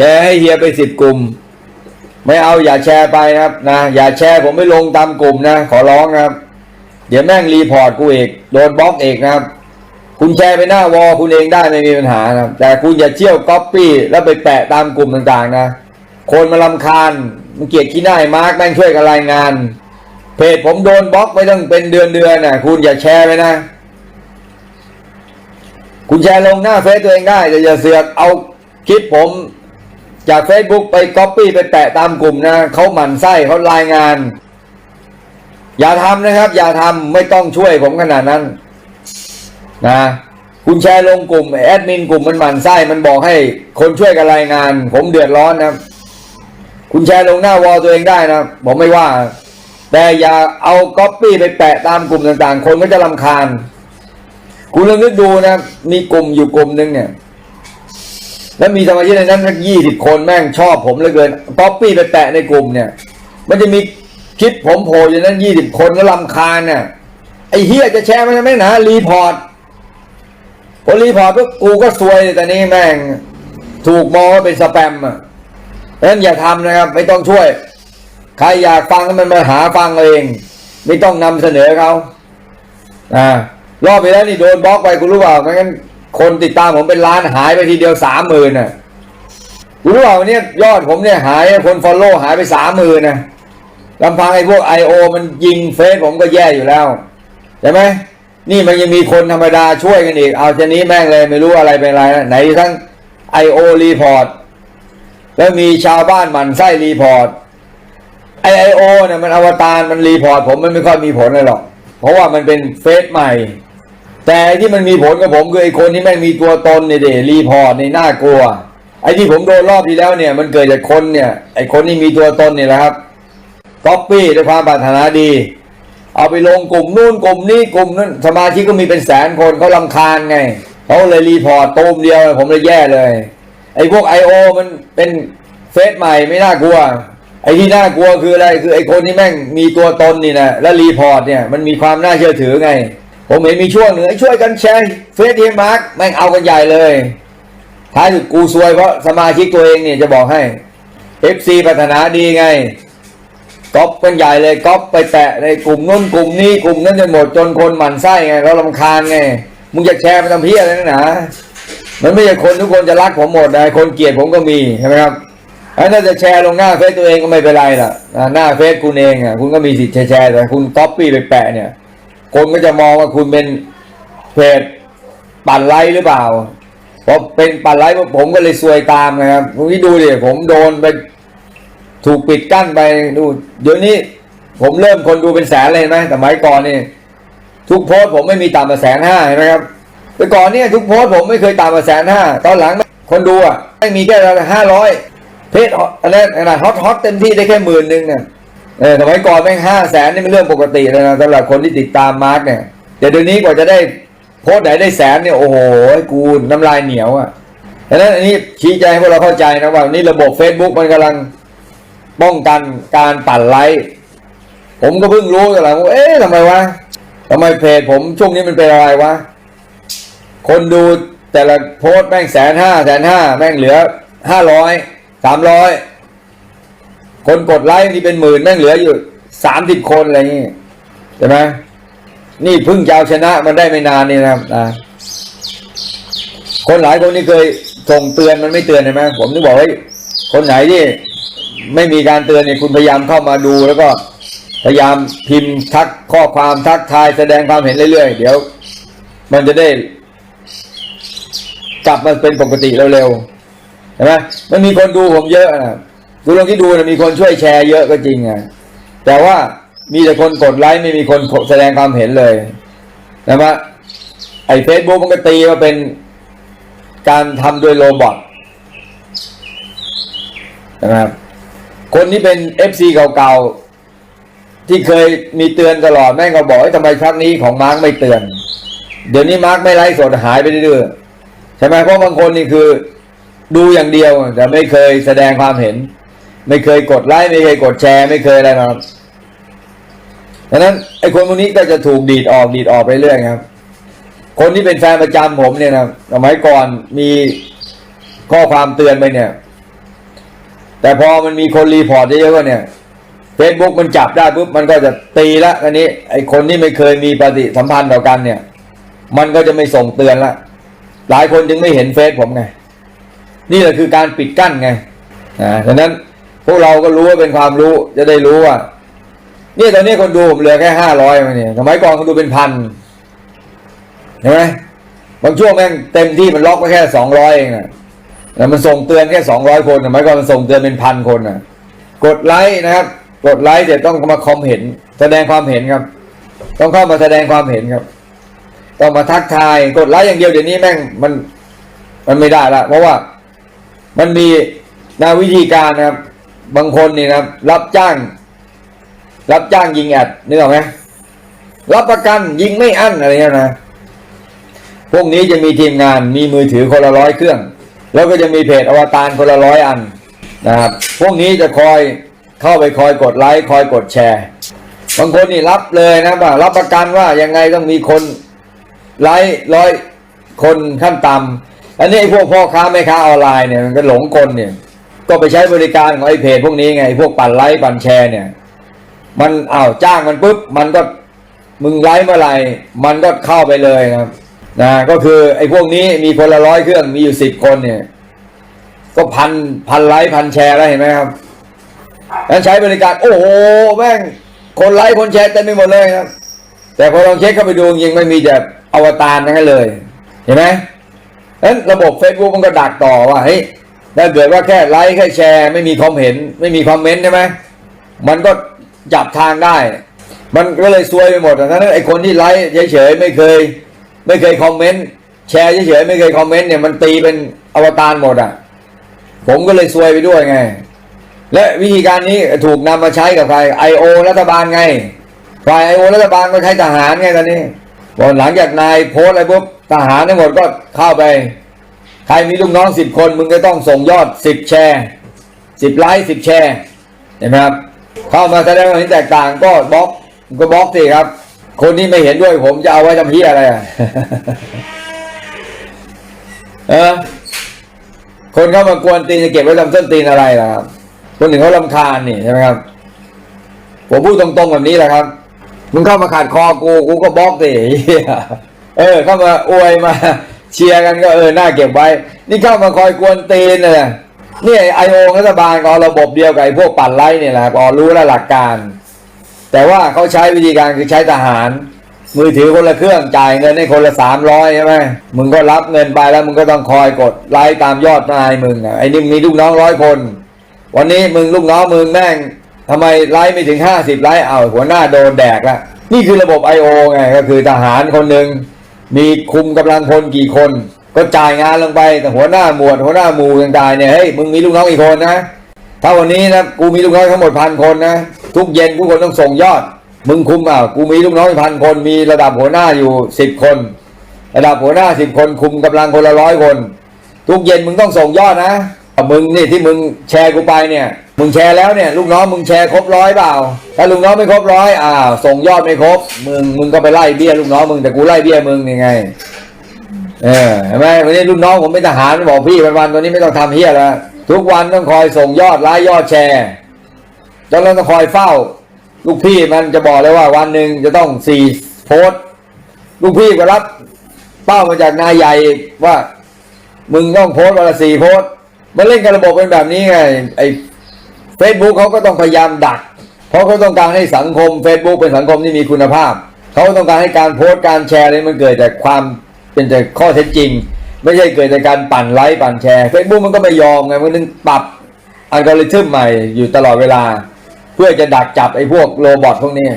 แชร์ให้เฮียไปสิบกลุ่ม ไม่เอาอย่าแชร์ไปครับนะอย่าแชร์ผมไม่ลงตามกลุ่มนะ ขอร้องนะครับ เดี๋ยวแม่งรีพอร์ตกูเอกโดนบล็อกเอกนะครับ คุณแชร์ไปหน้าวอลคุณเองได้ไม่มีปัญหานะครับแต่คุณอย่าเชี่ยวก๊อปปี้แล้วไปแปะตามกลุ่มต่างๆนะ คนมาลำคาญมันเกลียดขี้หน้ามาร์กแม่งช่วยกันรายงาน เพจผมโดนบล็อกไปตั้งเป็นเดือนเดือนน่ะคุณอย่าแชร์ไปนะคุณแชร์ลงหน้าเฟซตัวเองได้แต่อย่าเสือกเอาคลิปผม จาก Facebook ไปก๊อปปี้ไปแปะตามกลุ่มนะเขาหมั่นไส้เขารายงาน อย่าทำนะครับ อย่าทำไม่ต้องช่วยผมขนาดนั้นนะคุณแชร์ลงกลุ่มแอดมินกลุ่มมันหมั่นไส้มันบอกให้คนช่วยกันรายงาน ผมเดือดร้อนนะคุณแชร์ลงหน้าวอลตัวเองได้นะผมไม่ว่า แต่อย่าเอาก๊อปปี้ไปแปะตามกลุ่มต่างๆ คนก็จะลำคาญ คุณลองนึกดูนะ มีกลุ่มอยู่กลุ่มหนึ่งเนี่ย แล้วมีสมาชิกในนั้นสักยี่สิบคนแม่งชอบผมเหลือเกินก๊อปปี้ไปแปะในกลุ่มเนี่ย มันจะมีคลิปผมโผล่อยู่นั้นยี่สิบคนก็ลำคาญเนี่ยไอ้เฮียจะแชร์มันทำไมนะรีพอร์ตพอรีพอร์ตปุ๊บกูก็ซวยแต่นี้แม่งถูกมองว่าเป็นสแปมอะเพราะฉะนั้นอย่าทำนะครับไม่ต้องช่วย ใครอยากฟังก็มันมาหาฟังเอง ไม่ต้องนำเสนอเขาอ่ารอบไปแล้วนี่โดนบล็อกไปคุณรู้เปล่าไม่งั้น คนติดตามผมเป็นล้านหายไปทีเดียวสามหมื่นน่ะรู้เปล่าเนี่ยยอดผมเนี่ยหายคนฟอลโล่หายไปสามหมื่นนะลำพังไอ้พวกไอโอมันยิงเฟซผมก็แย่อยู่แล้วใช่ไหมนี่มันยังมีคนธรรมดาช่วยกันอีก เอาชนี้แม่งเลยไม่รู้อะไรเป็นอะไรนะไหนทั้งไอโอรีพอร์ตแล้วมีชาวบ้านหมั่นไส้รีพอร์ตไอไอโอเนี่ยมันอวตารมันรีพอร์ตผมมันไม่ค่อยมีผลเลยหรอก เพราะว่ามันเป็นเฟซใหม่ แต่ที่มันมีผลกับผมคือไอ้คนที่แม่งมีตัวตนเนี่ยเดรีพอร์ตในน่ากลัว ไอ้ที่ผมโดนรอบที่แล้วเนี่ย มันเกิดจากคนเนี่ย ไอ้คนที่มีตัวตนเนี่ยแหละครับก๊อปปี้ด้วยความปรารถนาดี เอาไปลงกลุ่มนู่นกลุ่มนี้กลุ่มนั้นสมาชิกก็มีเป็นแสนคนเขาลำคาญไงเขาเลยรีพอร์ตตูมเดียวผมเลยแย่เลย ไอ้พวกไอโอมันเป็นเฟซใหม่ไม่น่ากลัว ไอ้ที่น่ากลัวคืออะไรคือไอ้คนที่แม่งมีตัวตนนี่นะแล้วรีพอร์ตเนี่ยมันมีความน่าเชื่อถือไง ผมเห็นมีช่วงหนึ่งไอ้ช่วยกันแชร์เฟซเฮียมาร์กแม่งเอากันใหญ่เลย ท้ายสุดกูซวยเพราะสมาชิกตัวเองเนี่ยจะบอกให้ FC ปรารถนาดีไงก๊อปกันใหญ่เลยก๊อปไปแตะในกลุ่มนู้นกลุ่มนี้กลุ่มนั้นจนหมดจนคนหมั่นไส้ไงเขาลำคาญไงมึงจะแชร์ไปทำเพี้ยอะไรนักหนามันไม่ใช่คนทุกคนจะรักผมหมดนะคนเกลียดผมก็มีใช่ไหมครับถ้าจะแชร์ลงหน้าเฟซตัวเองก็ไม่เป็นไรล่ะหน้าเฟซคุณเองอะคุณก็มีสิทธิ์แชร์แต่คุณก๊อปปี้ไปแปะเนี่ย คนก็จะมองว่าคุณเป็นเพจปั่นไลหรือเปล่าเพราะเป็นปั่นไลผมก็เลยซวยตามนะครับคุณที่ดูดิผมโดนไปถูกปิดกั้นไปดู เดี๋ยวนี้ผมเริ่มคนดูเป็นแสนเลยนไหมแต่สมัยก่อนนี่ทุกโพสต์ผมไม่มีต่ำกว่าแสนห้าเห็นไหมครับแต่ก่อนเนี่ยทุกโพสต์ผมไม่เคยต่ำกว่าแสนห้าตอนหลังคนดูอะไม่มีแค่ห้าร้อยเพจอะไรนะฮอตฮอตเต็มที่ได้แค่หมื่นหนึ่งเนี่ย เออสมัยก่อนแม่งห้าแสนนี่เป็นเรื่องปกติเลยนะสำหรับคนที่ติดตามมาร์กเนี่ยแต่เดี๋ยวนี้กว่าจะได้โพสต์ไหนได้แสนเนี่ยโอ้โหกูน้ำลายเหนียวอะดังนั้นอันนี้ชี้แจงให้พวกเราเข้าใจนะว่านี่ระบบ Facebook มันกำลังป้องกันการปั่นไลค์ผมก็เพิ่งรู้กันหลังว่าเอ๊ะทำไมวะทำไมเพจผมช่วงนี้มันเป็นอะไรวะ คนดูแต่ละโพสต์แม่งแสนห้าแสนห้าแม่งเหลือห้าร้อยสามร้อย คนกดไลค์นี่เป็นหมื่นแม่งเหลืออยู่สามสิบคนอะไรอย่างงี้ใช่ไหมนี่พิ่งจะเอาชนะมันได้ไม่นานนี่นะครับนะคนหลายคนนี่เคยส่งเตือนมันไม่เตือนใช่ไหมผมถึงบอกว่าคนไหนที่ไม่มีการเตือนเนี่ยคุณพยายามเข้ามาดูแล้วก็พยายามพิมพ์ทักข้อความทักทายแสดงความเห็นเรื่อยๆ เดี๋ยว มันจะได้กลับมาเป็นปกติเร็วๆเห็นไหมมันมีคนดูผมเยอะนะ ดูลองที่ดูนะมีคนช่วยแชร์เยอะก็จริงอะแต่ว่ามีแต่คนกดไลค์ไม่มีคนแสดงความเห็นเลยนะว่าไอ้เฟซบุ๊กมันก็ตีมาเป็นการทำโดยโรบอทนะครับ คนที่เป็นเอฟซีเก่าๆ ที่เคยมีเตือนตลอดแม่งก็บอกว่าทำไมครั้งนี้ของมาร์กไม่เตือน เดี๋ยวนี้มาร์กไม่ไลฟ์สดหายไปเรื่อยๆใช่ไหมเพราะบางคนนี่คือดูอย่างเดียวแต่ไม่เคยแสดงความเห็น ไม่เคยกดไลค์ไม่เคยกดแชร์ ไม่เคยอะไรนะครับดังนั้นไอ้คนพวกนี้ก็จะถูกดีดออกดีดออกไปเรื่อยครับ คนที่เป็นแฟนประจำผมเนี่ยนะสมัยก่อนมีข้อความเตือนไปเนี่ย แต่พอมันมีคนรีพอร์ตเยอะๆก็เนี่ยเฟซบุ๊กมันจับได้ปุ๊บมันก็จะตีละอันนี้ ไอ้คนที่ไม่เคยมีปฏิสัมพันธ์ต่อกันเนี่ย มันก็จะไม่ส่งเตือนละหลายคนจึงไม่เห็นเฟซผมไง นี่แหละคือการปิดกั้นไงอ่าฉะนั้น พวกเราก็รู้ว่าเป็นความรู้จะได้รู้ว่าเนี่ยตอนนี้คนดูผมเหลือแค่ห้าร้อยมาเนี่ยสมัยก่อนคนดูเป็นพันเห็นไหมบางช่วงแม่งเต็มที่มันล็อกไปแค่สองร้อยเองอะแต่มันส่งเตือนแค่สองร้อยคนสมัยก่อนมันส่งเตือนเป็นพันคนอะกดไลค์นะครับ กดไลค์เดี๋ยวต้องมาคอมเห็น แสดงความเห็นครับ ต้องเข้ามาแสดงความเห็นครับ ต้องมาทักทาย กดไลค์อย่างเดียวเดี๋ยวนี้แม่งมันมันไม่ได้ละเพราะว่ามันมีนาวิธีการนะครับ บางคนนี่นะรับรับจ้าง รับจ้างยิงแอดนึกออกไหมรับประกันยิงไม่อั้นอะไรเงี้ยนะพวกนี้จะมีทีมงานมีมือถือคนละร้อยเครื่อง แล้วก็จะมีเพจอวตารคนละร้อยอันนะครับพวกนี้จะคอยเข้าไปคอยกดไลค์คอยกดแชร์บางคนนี่รับเลยนะว่ารับประกันว่ายังไงต้องมีคนไลค์ร้อยคนขั้นต่ำอันนี้ไอ้พวกพ่อค้าแม่ค้าออนไลน์เนี่ยมันก็หลงกลเนี่ย ก็ไปใช้บริการของไอ้เพจพวกนี้ไง พวกปั่นไลค์ปั่นแชร์เนี่ย มันอ้าวจ้างมันปุ๊บมันก็มึงไลฟ์เมื่อไหร่มันก็เข้าไปเลยนะครับนะก็คือไอ้พวกนี้มีคนละร้อยเครื่องมีอยู่สิบคนเนี่ย ก็พันพันไลค์พันแชร์แล้วเห็นไหมครับแล้วใช้บริการ โอ้โหแม่งคนไลค์คนแชร์เต็มไปหมดเลยครับ แต่พอลองเช็คเข้าไปดูจริงไม่มีแต่อวตารนั้นเลย เห็นไหมนั้นระบบ Facebook มันก็ดักต่อว่าเฮ้ย ถ้าเกิดว่าแค่ไลค์แค่แชร์ ไม่มีคอมเห็น ไม่มีคอมเมนต์ใช่ไหมมันก็จับทางได้ มันก็เลยซวยไปหมดดังนั้นไอคนที่ไลค์เฉยๆไม่เคย ไม่เคยคอมเมนต์แชร์เฉยๆไม่เคยคอมเมนต์เนี่ยมันตีเป็นอวตารหมดอะ ผมก็เลยซวยไปด้วยไง และวิธีการนี้ถูกนำมาใช้กับใครไอโอรัฐบาลไงฝ่ายไอโอรัฐบาลก็ใช้ทหารไงตอนนี้พอหลังจากนายโพสอะไรปุ๊บทหารทั้งหมดก็เข้าไป ใครมีลูกน้องสิบคน มึงก็ต้องส่งยอดสิบแชร์สิบไลค์สิบแชร์เห็นไหมครับ เข้ามาแสดงความเห็นแตกต่างก็บล็อกก็บล็อกสิครับ คนที่ไม่เห็นด้วยผมจะเอาไว้ทำเพี้ยอะไรอะเออคนเข้ามากวนตีนจะเก็บไว้ทำส้นตีนอะไรล่ะครับคนหนึ่งเขาลำคาญนี่ใช่ไหมครับผมพูดตรงๆแบบนี้แหละครับมึงเข้ามาขาดคอกูกูก็บล็อกสิเหี้ยเออ เข้ามาอวยมา เชียร์กันก็เออน่าเก็บไว้ นี่เข้ามาคอยกวนตีนเลยนะนี่ไอโอรัฐบาลก็เอระบบเดียวกับไอพวกปั่นไล่เนี่ยแหละพอรู้แล้วหลักการ แต่ว่าเขาใช้วิธีการคือใช้ทหาร มือถือคนละเครื่องจ่ายเงินให้คนละสามร้อยใช่ไหมมึงก็รับเงินไปแล้วมึงก็ต้องคอยกดไลค์ตามยอดนายมึงไอ้นี่มีลูกน้องร้อยคน วันนี้มึงลูกน้องมึงแม่งทำไมไลค์ไม่ถึงห้าสิบไลค์เอาหัวหน้าโดนแดกละนี่คือระบบ I.O. ไงก็คือทหารคนหนึ่ง มีคุมกำลังพลกี่คน ก็จ่ายงานลงไปแต่หัวหน้าหมวดหัวหน้าหมู่ต่างๆเนี่ยเฮ้ยมึงมีลูกน้องอีกคนนะถ้าวันนี้นะกูมีลูกน้องทั้งหมดพันคนนะทุกเย็นทุกคนต้องส่งยอด มึงคุมอะกูมีลูกน้องพันคน มีระดับหัวหน้าอยู่สิบคน ระดับหัวหน้าสิบคนคุมกำลังคนละร้อยคน ทุกเย็นมึงต้องส่งยอดนะมึงนี่ที่มึงแชร์กูไปเนี่ย มึงแชร์แล้วเนี่ยลูกน้องมึงแชร์ครบร้อยเปล่า ถ้าลูกน้องไม่ครบร้อยอ้าวส่งยอดไม่ครบ มึงมึงก็ไปไล่เบี้ยลูกน้องมึงแต่กูไล่เบี้ยมึงยังไง เออเห็นไหมวันนี้ลูกน้องผมเป็นทหารบอกพี่วันๆตัวนี้ไม่ต้องทำเฮียแล้วทุกวันต้องคอยส่งยอดไลค์ยอดแชร์แล้วเราต้องคอยเฝ้า ลูกพี่มันจะบอกเลยว่าวันหนึ่งจะต้องสี่โพสต์ลูกพี่ก็รับ เป้ามาจากนายใหญ่ว่า มึงต้องโพสต์วันละสี่โพสต์มันเล่นกับระบบเป็นแบบนี้ไงไอ เฟซบุ๊กเขาก็ต้องพยายามดัก เพราะเขาต้องการให้สังคม Facebook เป็นสังคมที่มีคุณภาพ เขาต้องการให้การโพสต์การแชร์นี่มันเกิดจากความเป็นจากข้อเท็จจริง ไม่ใช่เกิดจากการปั่นไลค์ปั่นแชร์ Facebook มันก็ไม่ยอมไงมันถึงปรับอัลกอริทึมใหม่อยู่ตลอดเวลา เพื่อจะดักจับไอ้พวกโรบอทพวกนี้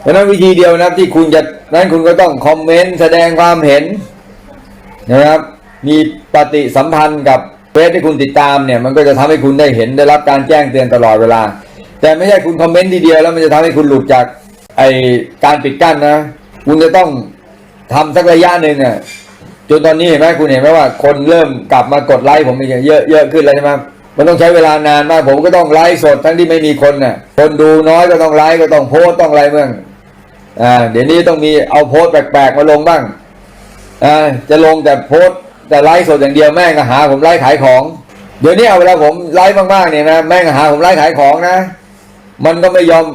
เพราะนั้นวิธีเดียวนะครับที่คุณจะนั้นคุณก็ต้องคอมเมนต์แสดงความเห็นนะครับมีปฏิสัมพันธ์กับ ซที่คุณติดตามเนี่ยมันก็จะทำให้คุณได้เห็นได้รับการแจ้งเตือนตลอดเวลา แต่ไม่ใช่คุณคอมเมนต์ทีเดียวแล้วมันจะทำให้คุณหลุดจากไอการปิดกั้นนะ คุณจะต้องทำสักระยะหนึ่งอะจนตอนนี้เห็นไหมคุณเห็นไหมว่าคนเริ่มกลับมากดไลค์ผมอีกเยอะเยอะขึ้นแล้วใช่ไหมมันต้องใช้เวลานานมากผมก็ต้องไลฟ์สดทั้งที่ไม่มีคนน่ะคนดูน้อยก็ต้องไลฟ์ก็ต้องโพสต์ต้องอะไรเมื่องอ่าเดี๋ยวนี้ต้องมีเอาโพสต์แปลกๆมาลงบ้างอ่าจะลงแต่โพสต์ แต่ไลฟ์สดอย่างเดียวแม่งก็หาผมไลฟ์ขายของ เดี๋ยวนี้เอาเวลาผมไลฟ์มากๆเนี่ยนะแม่งหาผมไลฟ์ขายของนะ มันก็ไม่ยอม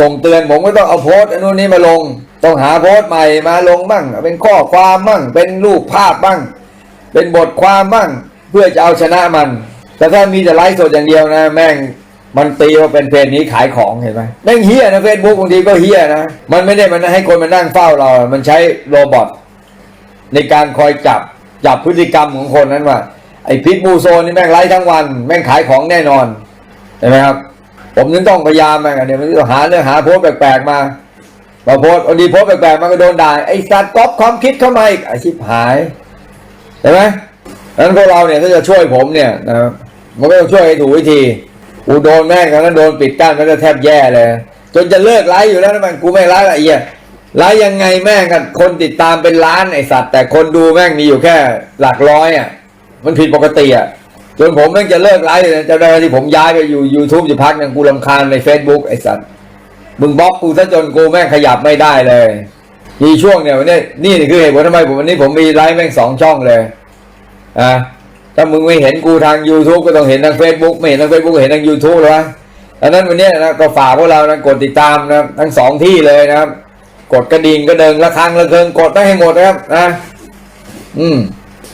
ส่งเตือนผมก็ต้องเอาโพสต์อันนู้นนี้มาลง ต้องหาโพสต์ใหม่มาลงบ้างเป็นข้อความบ้างเป็นรูปภาพบ้าง เป็นบทความบ้างเพื่อจะเอาชนะมัน แต่ถ้ามีแต่ไลฟ์สดอย่างเดียวนะ แม่งมันตีว่าเป็นเพจนี้ขายของเห็นไหมแม่งเฮี้ยนะเฟซบุ๊กบางทีก็เฮี้ยนะ มันไม่ได้มันให้คนมานั่งเฝ้าเรา มันใช้โรบอทในการคอยจับ จับพฤติกรรมของคนนั้นว่า ไอ้พิษบูโซนนี่แม่งไล่ทั้งวัน แม่งขายของแน่นอนเห็นไหมครับ ผมนึงต้องพยายามมาเนี่ยมันต้องหาเรื่องหาโพสแปลกๆมามาโพสต์วันดีโพสแปลกๆมันก็โดนด่าไอ้สัตว์ก๊อปความคิดเข้ามาอีกไอ้ชิบหายเห็นไหมนั้นพวกเราเนี่ยถ้าจะช่วยผมเนี่ยนะมันก็ต้องช่วยให้ถูกวิธีกูโดนแม่งครั้งนั้นโดนปิดกั้นมันก็แทบแย่เลย จนจะเลิกไลฟ์อยู่แล้วนะมันกูไม่ไลฟ์ละไอ้เหี้ ยไลฟ์ยังไงแม่งกันคนติดตามเป็นล้านไอสัตว์ แต่คนดูแม่งมีอยู่แค่หลักร้อยอะ มันผิดปกติอะจนผมแม่งจะเลิกไลฟ์เลยนะจะได้ที่ผมย้ายไปอยู่ YouTube อยู่พักนึงกูรำคาญใน Facebook ไอสัตว์มึงบล็อกกูซะจนกูแม่งขยับไม่ได้เลย มีช่วงเนี่ยวันนี้นี่คือเหตุผลทำไมผมวันนี้ผมมีไลฟ์แม่งสองช่องเลยอะถ้ามึงไม่เห็นกูทาง YouTube ก็ต้องเห็นทาง Facebook ไม่เห็นทาง Facebook ก็เห็นทาง YouTube เลยวะดังนั้นวันนี้นะก็ฝากพวกเรานะกดติดตามนะทั้งสองที่เลยนะครับ กดกระดิ่งกระเดิงระฆังระเคิงกดได้ให้หมดนะครับนะอืม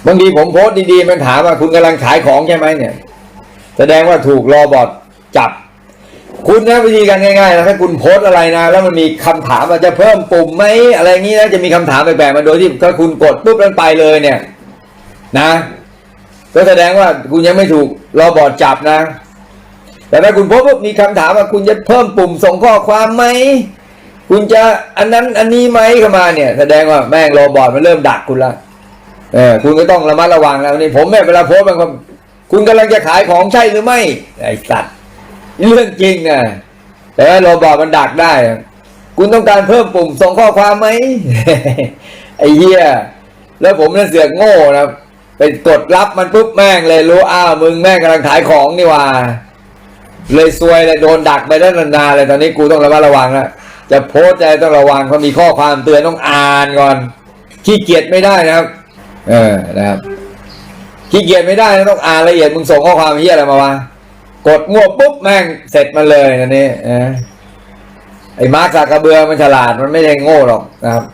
บางทีผมโพสต์ดีๆมันถามว่าคุณกำลังขายของใช่ไหมเนี่ย แสดงว่าถูกรอบอทจับ คุณนะวิธีการง่ายๆนะถ้าคุณโพสต์อะไรนะ แล้วมันมีคำถามว่าจะเพิ่มปุ่มไหมอะไรอย่างนี้นะจะมีคำถามแปลกๆมาโดยที่ถ้าคุณกดปุ๊บแล้วไปเลยเนี่ย นะก็แสดงว่าคุณยังไม่ถูกรอบอทจับนะ แต่ถ้าคุณพบว่ามีคำถามว่าคุณจะเพิ่มปุ่มส่งข้อความไหม คุณจะอันนั้นอันนี้ไหมเข้ามาเนี่ย แสดงว่าแม่งโรบอทมันเริ่มดักคุณละเออคุณก็ต้องระมัดระวังแล้วนี่ผมแม่เวลาโพสต์บางคนคุณกำลังจะขายของใช่หรือไม่ไอ้สัตว์เรื่องจริงนะแต่ว่าโรบอทมันดักได้ คุณต้องการเพิ่มปุ่มส่งข้อความไหมไอ้เหี้ยแล้วผมนั่นเสือกโง่นะไปกดรับมันปุ๊บแม่งเลยรู้อ้าวมึงแม่งกำลังขายของนี่ว่าเลยซวยเลยโดนดักไปได้นานๆเลยตอนนี้กูต้องระมัดระวังแล้ว จะโพสต์อะไรต้องระวังเขามีข้อความเตือนต้องอ่านก่อน ขี้เกียจไม่ได้นะครับ เออนะครับขี้เกียจไม่ได้นะต้องอ่านละเอียดมึงส่งข้อความเฮียอะไรมาวะกดง่วปุ๊บแม่งเสร็จมาเลยนะนี่ไอ้มาร์คสากระเบือมันฉลาดมันไม่ได้โง่หรอกนะครับ